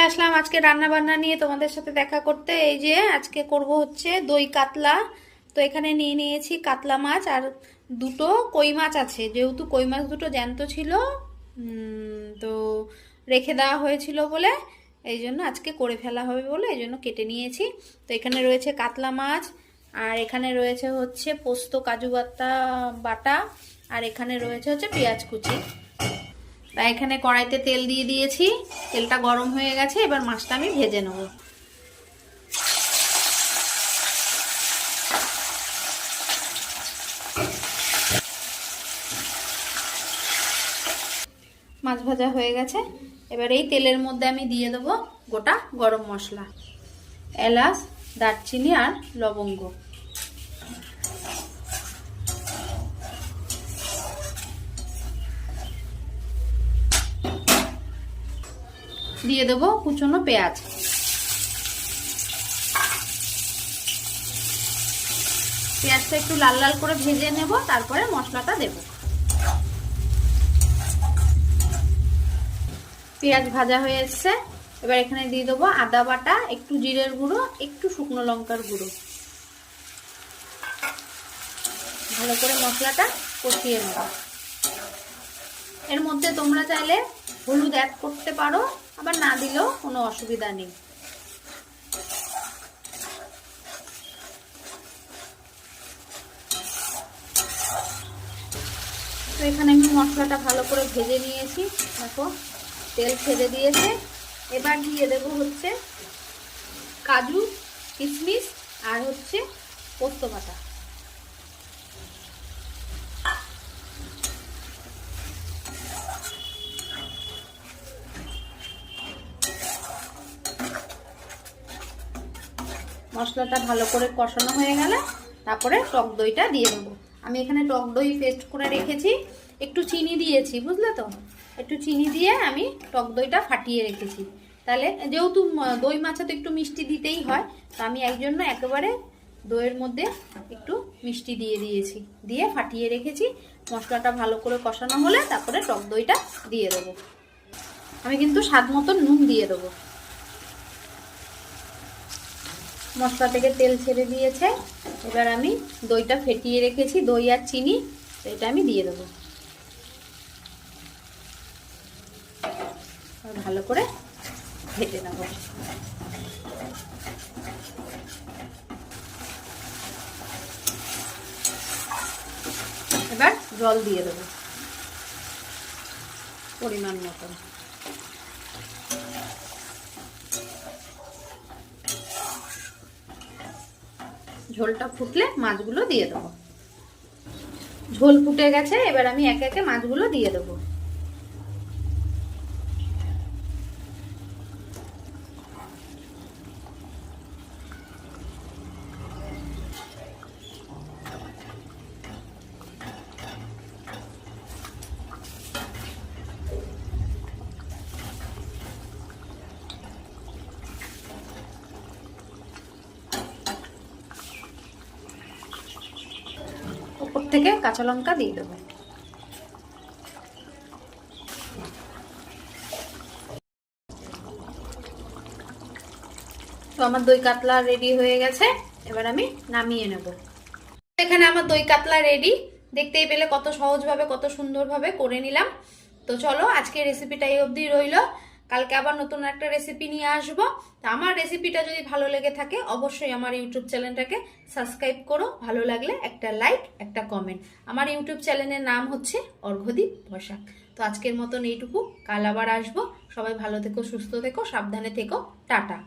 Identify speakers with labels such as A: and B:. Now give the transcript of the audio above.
A: চলে আসলাম আজকে রান্না বান্না নিয়ে তোমাদের সাথে দেখা করতে। এই যে আজকে করব হচ্ছে দই কাতলা। তো এখানে নিয়ে নিয়েছি কাতলা মাছ আর দুটো কই মাছ আছে। যেহেতু কই মাছ দুটো জ্যান্ত ছিল তো রেখে দেওয়া হয়েছিল বলে এই জন্য আজকে করে ফেলা হবে বলে এই জন্য কেটে নিয়েছি। তো এখানে রয়েছে কাতলা মাছ আর এখানে রয়েছে হচ্ছে পোস্ত, কাজু বাটা বাটা আর এখানে রয়েছে হচ্ছে পেঁয়াজ কুচি। তাই এখানে কড়াইতে তেল দিয়ে দিয়েছি। তেলটা গরম হয়ে গেছে, এবার মাছটা আমি ভেজে নেব। মাছ ভাজা হয়ে গেছে। এবার এই তেলের মধ্যে আমি দিয়ে দেবো গোটা গরম মশলা। এলাচ, দারচিনি আর লবঙ্গ। দিয়ে দেবো কুচনো পেঁয়াজ। পেঁয়াজটা একটু লাল লাল করে ভেজে নেব, তারপরে মশলাটা দেব। পেঁয়াজ ভাজা হয়ে এসছে। এবার এখানে দিয়ে দেবো আদা বাটা, একটু জিরের গুঁড়ো, একটু শুকনো লঙ্কার গুঁড়ো। ভালো করে মশলাটা কষিয়ে নেব। এর মধ্যে তোমরা চাইলে হলুদ অ্যাড করতে পারো। আবার না দিলেও কোনো অসুবিধা নেই। তো এখানে আমি মশলাটা ভালো করে ভেজে নিয়েছি। দেখো, তেল ছেড়ে দিয়েছে। এবার দিয়ে দেবো হচ্ছে কাজু, কিশমিশ আর হচ্ছে পোস্ত বাটা। মশলাটা ভালো করে কষানো হয়ে গেলে তারপরে টক দইটা দিয়ে দেবো। আমি এখানে টক দই পেস্ট করে রেখেছি। একটু চিনি দিয়েছি, বুঝলে তো? একটু চিনি দিয়ে আমি টক দইটা ফাটিয়ে রেখেছি। তাহলে যেহেতু দই মাছে তো একটু মিষ্টি দিতেই হয়, তো আমি এক জন্য একেবারে দইয়ের মধ্যে একটু মিষ্টি দিয়ে দিয়েছি। দিয়ে ফাটিয়ে রেখেছি। মশলাটা ভালো করে কষানো হলে তারপরে টক দইটা দিয়ে দেবো। আমি কিন্তু স্বাদ মতো নুন দিয়ে দেবো। মশলা থেকে তেল ছেড়ে দিয়েছে। এবার আমি দইটা ফেটিয়ে রেখেছি, দই আর চিনি এটা আমি দিয়ে দেবো। ভালো করে ভেজে নেব। এবার জল দিয়ে দেবো, পরিমাণ মতন। ঝোলটা ফুটলে মাছগুলো দিয়ে দেবো। ঝোল ফুটে গেছে, এবার আমি একে একে মাছগুলো দিয়ে দেবো। উপর থেকে কাঁচা লঙ্কা দিয়ে দেবো। তো আমার দই কাতলা রেডি হয়ে গেছে, এবার আমি নামিয়ে নেব। এখানে আমার দই কাতলা রেডি দেখতেই পেলে কত সহজভাবে, কত সুন্দরভাবে করে নিলাম। তো চলো আজকে রেসিপিটা এই অবধি রইল। কালকে আবার নতুন একটা রেসিপি নিয়ে আসব। তো আমার রেসিপিটা যদি ভালো লেগে থাকে, অবশ্যই আমার ইউটিউব চ্যানেলটাকে সাবস্ক্রাইব করো। ভালো লাগলে একটা লাইক একটা কমেন্ট আমার ইউটিউব চ্যানেলের নাম হচ্ছে অর্ঘদীপ বসাক তো আজকের মতন এইটুকু। কাল আবার আসব। সবাই ভালো থেকো, সুস্থ থেকো, সাবধানে থেকো। টাটা।